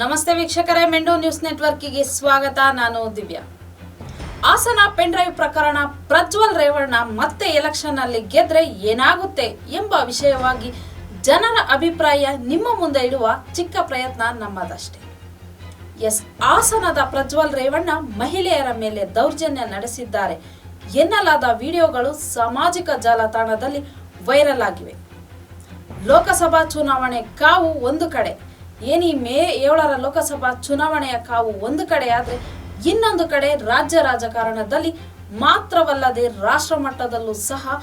ನಮಸ್ತೆ ವೀಕ್ಷಕರೇ ಮೆಂಡೋ ನ್ಯೂಸ್ ನೆಟ್ವರ್ಕಿಗೆ ಸ್ವಾಗತ. ನಾನು ದಿವ್ಯಾ. ಹಾಸನ ಪೆನ್ಡ್ರೈವ್ ಪ್ರಕರಣ ಪ್ರಜ್ವಲ್ ರೇವಣ್ಣ ಮತ್ತೆ ಎಲೆಕ್ಷನ್ ಅಲ್ಲಿ ಗೆದ್ರೆ ಏನಾಗುತ್ತೆ ಎಂಬ ವಿಷಯವಾಗಿ ಜನರ ಅಭಿಪ್ರಾಯ ನಿಮ್ಮ ಮುಂದೆ ಇಡುವ ಚಿಕ್ಕ ಪ್ರಯತ್ನ ನಮ್ಮದಷ್ಟೇ. ಎಸ್, ಹಾಸನದ ಪ್ರಜ್ವಲ್ ರೇವಣ್ಣ ಮಹಿಳೆಯರ ಮೇಲೆ ದೌರ್ಜನ್ಯ ನಡೆಸಿದ್ದಾರೆ ಎನ್ನಲಾದ ವಿಡಿಯೋಗಳು ಸಾಮಾಜಿಕ ಜಾಲತಾಣದಲ್ಲಿ ವೈರಲ್ ಆಗಿವೆ. ಲೋಕಸಭಾ ಚುನಾವಣೆ ಕಾವು ಒಂದು ಕಡೆ. ಏನಿ ಮೇ ಏಳರ ಲೋಕಸಭಾ ಚುನಾವಣೆಯ ಕಾವು ಒಂದು ಕಡೆ ಆದರೆ ಇನ್ನೊಂದು ಕಡೆ ರಾಜ್ಯ ರಾಜಕಾರಣದಲ್ಲಿ ಮಾತ್ರವಲ್ಲದೆ ರಾಷ್ಟ್ರ ಮಟ್ಟದಲ್ಲೂ ಸಹ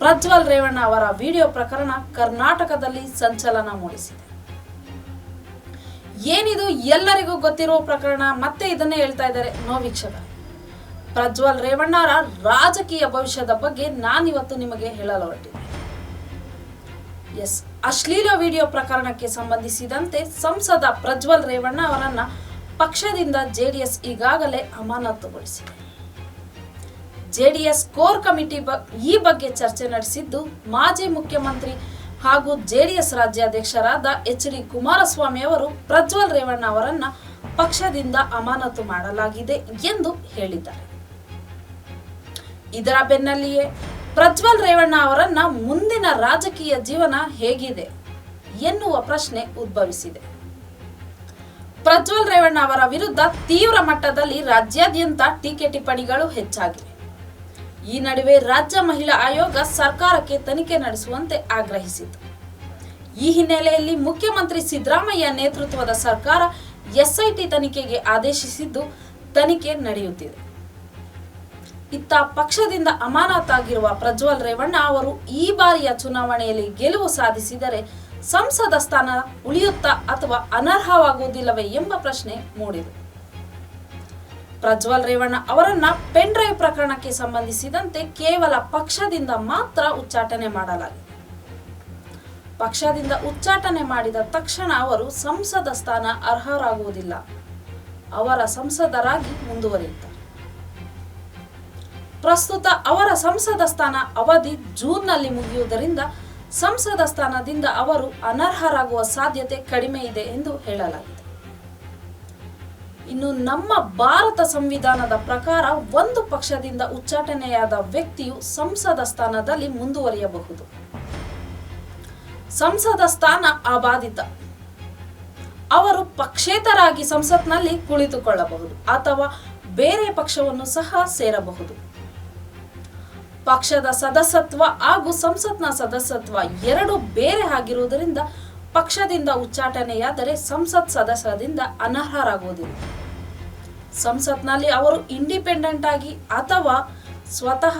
ಪ್ರಜ್ವಲ್ ರೇವಣ್ಣ ಅವರ ವಿಡಿಯೋ ಪ್ರಕರಣ ಕರ್ನಾಟಕದಲ್ಲಿ ಸಂಚಲನ ಮೂಡಿಸಿದೆ. ಏನಿದು ಎಲ್ಲರಿಗೂ ಗೊತ್ತಿರುವ ಪ್ರಕರಣ ಮತ್ತೆ ಇದನ್ನೇ ಹೇಳ್ತಾ ಇದ್ದಾರೆ ನೋ ವೀಕ್ಷಕ. ಪ್ರಜ್ವಲ್ ರೇವಣ್ಣರ ರಾಜಕೀಯ ಭವಿಷ್ಯದ ಬಗ್ಗೆ ನಾನಿವತ್ತು ನಿಮಗೆ ಹೇಳಲು ಹೊರಟಿದ್ದೆ. ಎಸ್. ಅಶ್ಲೀಲ ವಿಡಿಯೋ ಪ್ರಕರಣಕ್ಕೆ ಸಂಬಂಧಿಸಿದಂತೆ ಸಂಸದ ಪ್ರಜ್ವಲ್ ರೇವಣ್ಣ ಅವರನ್ನ ಪಕ್ಷದಿಂದ ಜೆಡಿಎಸ್ ಈಗಾಗಲೇ ಅಮಾನತುಗೊಳಿಸಿದೆ. ಜೆಡಿಎಸ್ ಕೋರ್ ಕಮಿಟಿ ಈ ಬಗ್ಗೆ ಚರ್ಚೆ ನಡೆಸಿದ್ದು ಮಾಜಿ ಮುಖ್ಯಮಂತ್ರಿ ಹಾಗೂ ಜೆಡಿಎಸ್ ರಾಜ್ಯಾಧ್ಯಕ್ಷರಾದ ಎಚ್ ಡಿ ಕುಮಾರಸ್ವಾಮಿ ಅವರು ಪ್ರಜ್ವಲ್ ರೇವಣ್ಣ ಅವರನ್ನ ಪಕ್ಷದಿಂದ ಅಮಾನತು ಮಾಡಲಾಗಿದೆ ಎಂದು ಹೇಳಿದ್ದಾರೆ. ಇದರ ಬೆನ್ನಲ್ಲಿಯೇ ಪ್ರಜ್ವಲ್ ರೇವಣ್ಣ ಅವರನ್ನ ಮುಂದಿನ ರಾಜಕೀಯ ಜೀವನ ಹೇಗಿದೆ ಎನ್ನುವ ಪ್ರಶ್ನೆ ಉದ್ಭವಿಸಿದೆ. ಪ್ರಜ್ವಲ್ ರೇವಣ್ಣ ಅವರ ವಿರುದ್ಧ ತೀವ್ರ ಮಟ್ಟದಲ್ಲಿ ರಾಜ್ಯಾದ್ಯಂತ ಟೀಕೆ ಟಿಪ್ಪಣಿಗಳು ಹೆಚ್ಚಾಗಿವೆ. ಈ ನಡುವೆ ರಾಜ್ಯ ಮಹಿಳಾ ಆಯೋಗ ಸರ್ಕಾರಕ್ಕೆ ತನಿಖೆ ನಡೆಸುವಂತೆ ಆಗ್ರಹಿಸಿತು ಈ ಹಿನ್ನೆಲೆಯಲ್ಲಿ ಮುಖ್ಯಮಂತ್ರಿ ಸಿದ್ದರಾಮಯ್ಯ ನೇತೃತ್ವದ ಸರ್ಕಾರ ಎಸ್ಐಟಿ ತನಿಖೆಗೆ ಆದೇಶಿಸಿದ್ದು ತನಿಖೆ ನಡೆಯುತ್ತಿದೆ. ಇತ್ತ ಪಕ್ಷದಿಂದ ಅಮಾನತಾಗಿರುವ ಪ್ರಜ್ವಲ್ ರೇವಣ್ಣ ಅವರು ಈ ಬಾರಿಯ ಚುನಾವಣೆಯಲ್ಲಿ ಗೆಲುವು ಸಾಧಿಸಿದರೆ ಸಂಸದ ಸ್ಥಾನ ಉಳಿಯುತ್ತಾ ಅಥವಾ ಅನರ್ಹವಾಗುವುದಿಲ್ಲವೇ ಎಂಬ ಪ್ರಶ್ನೆ ಮೂಡಿದೆ. ಪ್ರಜ್ವಲ್ ರೇವಣ್ಣ ಅವರನ್ನ ಪೆನ್ ಡ್ರೈವ್ ಪ್ರಕರಣಕ್ಕೆ ಸಂಬಂಧಿಸಿದಂತೆ ಕೇವಲ ಪಕ್ಷದಿಂದ ಮಾತ್ರ ಉಚ್ಚಾಟನೆ ಮಾಡಲಾಗಿದೆ. ಪಕ್ಷದಿಂದ ಉಚ್ಚಾಟನೆ ಮಾಡಿದ ತಕ್ಷಣ ಅವರು ಸಂಸದ ಸ್ಥಾನ ಅರ್ಹರಾಗುವುದಿಲ್ಲ. ಅವರ ಸಂಸದರಾಗಿ ಮುಂದುವರಿಯುತ್ತಾರೆ. ಪ್ರಸ್ತುತ ಅವರ ಸಂಸದ ಸ್ಥಾನ ಅವಧಿ ಜೂನ್ನಲ್ಲಿ ಮುಗಿಯುವುದರಿಂದ ಸಂಸದ ಸ್ಥಾನದಿಂದ ಅವರು ಅನರ್ಹರಾಗುವ ಸಾಧ್ಯತೆ ಕಡಿಮೆ ಇದೆ ಎಂದು ಹೇಳಲಾಗಿದೆ. ಇನ್ನು ನಮ್ಮ ಭಾರತ ಸಂವಿಧಾನದ ಪ್ರಕಾರ ಒಂದು ಪಕ್ಷದಿಂದ ಉಚ್ಚಾಟನೆಯಾದ ವ್ಯಕ್ತಿಯು ಸಂಸದ ಸ್ಥಾನದಲ್ಲಿ ಮುಂದುವರಿಯಬಹುದು. ಸಂಸದ ಸ್ಥಾನ ಅಬಾಧಿತ. ಅವರು ಪಕ್ಷೇತರಾಗಿ ಸಂಸತ್ನಲ್ಲಿ ಕುಳಿತುಕೊಳ್ಳಬಹುದು ಅಥವಾ ಬೇರೆ ಪಕ್ಷವನ್ನು ಸಹ ಸೇರಬಹುದು. ಪಕ್ಷದ ಸದಸ್ಯತ್ವ ಹಾಗೂ ಸಂಸತ್ನ ಸದಸ್ಯತ್ವ ಎರಡು ಬೇರೆ ಆಗಿರುವುದರಿಂದ ಪಕ್ಷದಿಂದ ಉಚ್ಚಾಟನೆಯಾದರೆ ಸಂಸತ್ ಸದಸ್ಯದಿಂದ ಅನರ್ಹರಾಗುವುದಿಲ್ಲ. ಸಂಸತ್ನಲ್ಲಿ ಅವರು ಇಂಡಿಪೆಂಡೆಂಟ್ ಆಗಿ ಅಥವಾ ಸ್ವತಃ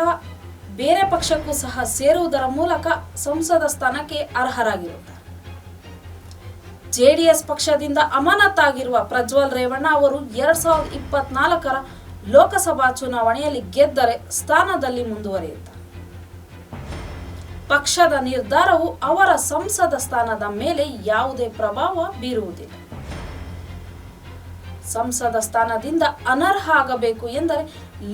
ಬೇರೆ ಪಕ್ಷಕ್ಕೂ ಸಹ ಸೇರುವುದರ ಮೂಲಕ ಸಂಸದ ಸ್ಥಾನಕ್ಕೆ ಅರ್ಹರಾಗಿರುತ್ತಾರೆ. ಜೆಡಿಎಸ್ ಪಕ್ಷದಿಂದ ಅಮಾನತಾಗಿರುವ ಪ್ರಜ್ವಲ್ ರೇವಣ್ಣ ಅವರು ಎರಡ್ ಸಾವಿರದ ಇಪ್ಪತ್ನಾಲ್ಕರ ಲೋಕಸಭಾ ಚುನಾವಣೆಯಲ್ಲಿ ಗೆದ್ದರೆ ಸ್ಥಾನದಲ್ಲಿ ಮುಂದುವರಿಯುತ್ತಾರೆ ಪಕ್ಷದ ನಿರ್ಧಾರವು ಅವರ ಸಂಸದ ಸ್ಥಾನದ ಮೇಲೆ ಯಾವುದೇ ಪ್ರಭಾವ ಬೀರುವುದಿಲ್ಲ. ಸಂಸದ ಸ್ಥಾನದಿಂದ ಅನರ್ಹ ಆಗಬೇಕು ಎಂದರೆ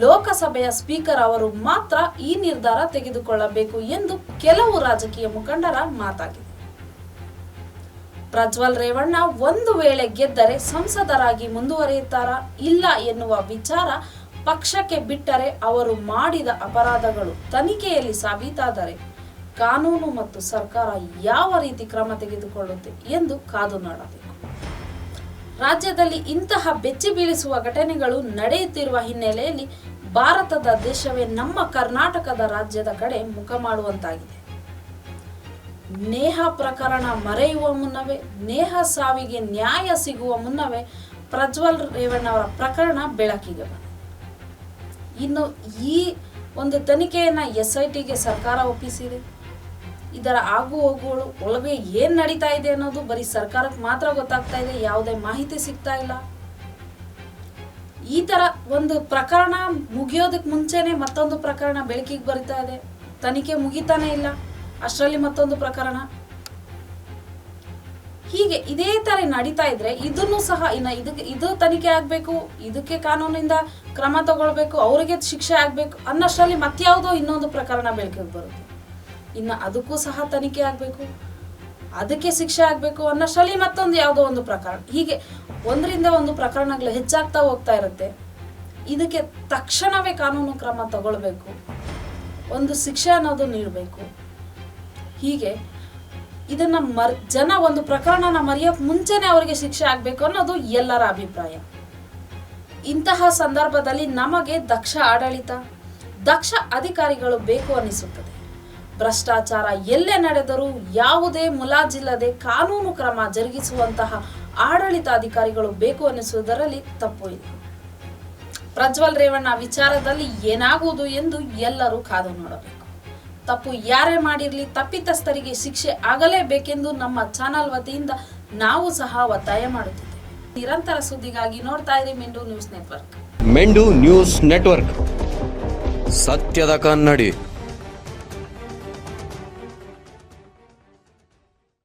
ಲೋಕಸಭೆಯ ಸ್ಪೀಕರ್ ಅವರು ಮಾತ್ರ ಈ ನಿರ್ಧಾರ ತೆಗೆದುಕೊಳ್ಳಬೇಕು ಎಂದು ಕೆಲವು ರಾಜಕೀಯ ಮುಖಂಡರ ಮಾತಾಗಿದೆ ಪ್ರಜ್ವಲ್ ರೇವಣ್ಣ ಒಂದು ವೇಳೆ ಗೆದ್ದರೆ ಸಂಸದರಾಗಿ ಮುಂದುವರಿಯುತ್ತಾರಾ ಇಲ್ಲ ಎನ್ನುವ ವಿಚಾರ ಪಕ್ಷಕ್ಕೆ ಬಿಟ್ಟರೆ ಅವರು ಮಾಡಿದ ಅಪರಾಧಗಳು ತನಿಖೆಯಲ್ಲಿ ಸಾಬೀತಾದರೆ ಕಾನೂನು ಮತ್ತು ಸರ್ಕಾರ ಯಾವ ರೀತಿ ಕ್ರಮ ತೆಗೆದುಕೊಳ್ಳುತ್ತೆ ಎಂದು ಕಾದು ನೋಡಬೇಕು. ರಾಜ್ಯದಲ್ಲಿ ಇಂತಹ ಬೆಚ್ಚಿ ಬೀಳಿಸುವ ಘಟನೆಗಳು ನಡೆಯುತ್ತಿರುವ ಹಿನ್ನೆಲೆಯಲ್ಲಿ ಭಾರತದ ದೇಶವೇ ನಮ್ಮ ಕರ್ನಾಟಕದ ರಾಜ್ಯದ ಕಡೆ ಮುಖ ಮಾಡುವಂತಾಗಿದೆ. ನೇಹ ಪ್ರಕರಣ ಮರೆಯುವ ಮುನ್ನವೇ, ನೇಹ ಸಾವಿಗೆ ನ್ಯಾಯ ಸಿಗುವ ಮುನ್ನವೇ ಪ್ರಜ್ವಲ್ ರೇವಣ್ಣ ಅವರ ಪ್ರಕರಣ ಬೆಳಕಿಗೆ ಬಂತು. ಇನ್ನು ಈ ಒಂದು ತನಿಖೆಯನ್ನ ಎಸ್ ಐ ಟಿಗೆ ಸರ್ಕಾರ ಒಪ್ಪಿಸಿದೆ. ಇದರ ಆಗು ಹೋಗುಗಳು, ಒಳಗೆ ಏನ್ ನಡೀತಾ ಇದೆ ಅನ್ನೋದು ಬರೀ ಸರ್ಕಾರಕ್ಕೆ ಮಾತ್ರ ಗೊತ್ತಾಗ್ತಾ ಇದೆ, ಯಾವುದೇ ಮಾಹಿತಿ ಸಿಗ್ತಾ ಇಲ್ಲ. ಈ ತರ ಒಂದು ಪ್ರಕರಣ ಮುಗಿಯೋದಕ್ಕೆ ಮುಂಚೆನೆ ಮತ್ತೊಂದು ಪ್ರಕರಣ ಬೆಳಕಿಗೆ ಬರ್ತಾ ಇದೆ. ತನಿಖೆ ಮುಗಿತಾನೆ ಇಲ್ಲ. ಅಷ್ಟರಲ್ಲಿ ಮತ್ತೊಂದು ಪ್ರಕರಣ. ಹೀಗೆ ಇದೇ ತರ ನಡೀತಾ ಇದ್ರೆ ಇದನ್ನು ಸಹ ಇನ್ನ ಇದಕ್ಕೆ ಇದು ತನಿಖೆ ಆಗ್ಬೇಕು, ಇದಕ್ಕೆ ಕಾನೂನಿಂದ ಕ್ರಮ ತಗೊಳ್ಬೇಕು, ಅವರಿಗೆ ಶಿಕ್ಷೆ ಆಗ್ಬೇಕು ಅನ್ನಷ್ಟರಲ್ಲಿ ಮತ್ಯಾವುದೋ ಇನ್ನೊಂದು ಪ್ರಕರಣ ಬೆಳಕಿಗೆ ಬರುತ್ತೆ. ಇನ್ನ ಅದಕ್ಕೂ ಸಹ ತನಿಖೆ ಆಗಬೇಕು, ಅದಕ್ಕೆ ಶಿಕ್ಷೆ ಆಗಬೇಕು ಅನ್ನಷ್ಟರಲ್ಲಿ ಮತ್ತೊಂದು ಯಾವುದೋ ಒಂದು ಪ್ರಕರಣ. ಹೀಗೆ ಒಂದರಿಂದ ಒಂದು ಪ್ರಕರಣಗಳು ಹೆಚ್ಚಾಗ್ತಾ ಹೋಗ್ತಾ ಇರುತ್ತೆ. ಇದಕ್ಕೆ ತಕ್ಷಣವೇ ಕಾನೂನು ಕ್ರಮ ತಗೊಳ್ಬೇಕು, ಒಂದು ಶಿಕ್ಷೆ ಅನ್ನೋದು ನೀಡಬೇಕು. ಹೀಗೆ ಇದನ್ನ ಮರ್, ಜನ ಒಂದು ಪ್ರಕರಣನ ಮರೆಯೋಕ್ ಮುಂಚೆನೆ ಅವರಿಗೆ ಶಿಕ್ಷೆ ಆಗಬೇಕು ಅನ್ನೋದು ಎಲ್ಲರ ಅಭಿಪ್ರಾಯ. ಇಂತಹ ಸಂದರ್ಭದಲ್ಲಿ ನಮಗೆ ದಕ್ಷ ಆಡಳಿತ, ದಕ್ಷ ಅಧಿಕಾರಿಗಳು ಬೇಕು ಅನಿಸುತ್ತದೆ ಭ್ರಷ್ಟಾಚಾರ ಎಲ್ಲೇ ನಡೆದರೂ ಯಾವುದೇ ಮುಲಾಜಿಲ್ಲದೆ ಕಾನೂನು ಕ್ರಮ ಜರುಗಿಸುವಂತಹ ಆಡಳಿತ ಅಧಿಕಾರಿಗಳು ಬೇಕು ಅನಿಸುವುದರಲ್ಲಿ ತಪ್ಪು ಇಲ್ಲ. ಪ್ರಜ್ವಲ್ ರೇವಣ್ಣ ವಿಚಾರದಲ್ಲಿ ಏನಾಗುವುದು ಎಂದು ಎಲ್ಲರೂ ಕಾದು ನೋಡಬೇಕು. ತಪ್ಪು ಯಾರೇ ಮಾಡಿರಲಿ ತಪ್ಪಿತಸ್ಥರಿಗೆ ಶಿಕ್ಷೆ ಆಗಲೇಬೇಕೆಂದು ನಮ್ಮ ಚಾನಲ್ ವತಿಯಿಂದ ನಾವು ಸಹ ಒತ್ತಾಯ ಮಾಡುತ್ತಿದ್ದೇವೆ. ನಿರಂತರ ಸುದ್ದಿಗಾಗಿ ನೋಡ್ತಾ ಇರಿ Mendu news network. Mendu news network. ಸತ್ಯದ ಕನ್ನಡಿ.